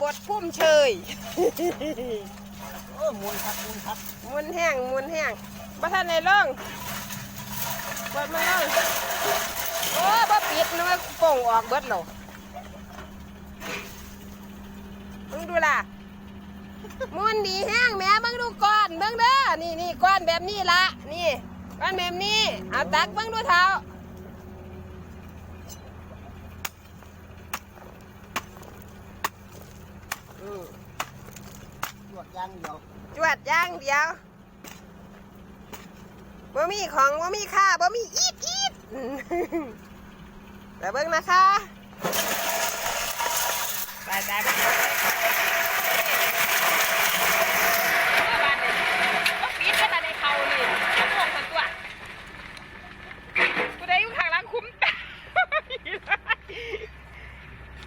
บทพุ่มเชยโอ้มูลครับมูลครับมุนแห้งมุนแห้งบ่ทันได้ลงเปิดมันลงโอ้บ่ปิดนะว่าโป่งออกเบิดหรอมึงดูล่ะมุนดีแห้งแม่เบ่งดูก้อนเบ่งเด้อนี่นี่ก้อนแบบนี้ละนี่ก้อนแบบนี้เอาตักเบิ่งดูเท้า อืมตรวจยางเดียวจวดอย่างเดียวบ่มีของบ่มีค่าบ่มีอีดอีดแต่เบิ่งนะคะไปไปไปปิดก็แต่ในเขานี่จะมองคนตัวกูได้อยู่ข้างหลังคุ้มตา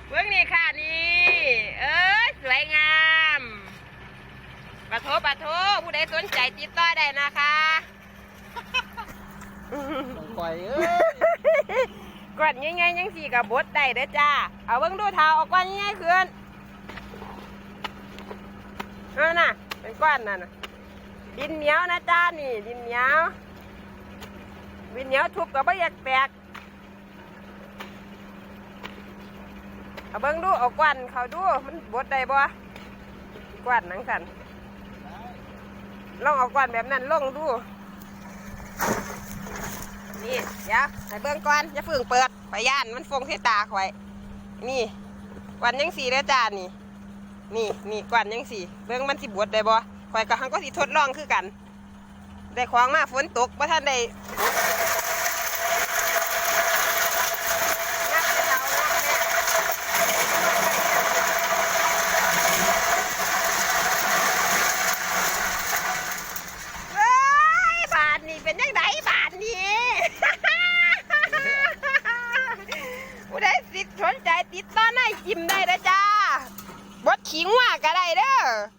เบิ่งนี่ค่ะนี่ เอ้ยสวยงาม ปะโทปะโทผู้ใดส นใจติดต่อได้นะคะต้องปล่อยเอ้ยกดง่ายๆยังสี่กับบดได้เด้อจ้า เอาเบิ่งดูเท้าออกก้อนง่ายๆขึ้นเอาน่ะ เป็นก้อนนั่นน่ะ ดินเหนียวนะจ้านี่ ดินเหนียว ดินเหนียวทุบกับไม่อยากแตกเอาเบิ่งดูเอาก้อนเขาดูมันบดได้บ่ก้อนหนังสัน ลองเอาก้อนแบบนั้นลงดู นี่เดี๋ยวให้เบื้องก่อนอย่าเพิ่งเปิดไปย่านมันฟงที่ตาข่อย นี่ก้อนยังสีแล้วจ้านี่ นี่นี่ก้อนยังสีเบื้องมันสิบวชได้บ่ข่อยกับหังก็สิทดลองคือกัน ได้ของมาฝนตกบ่ท่านได้ไปเตางัดแม่เอ้ยบาทนี่เป็นยังไงบาทนี่ ผู้ใด สนใจติดต่อในจิมได้นะจ้าบดขิงว่าก็ได้เด้อ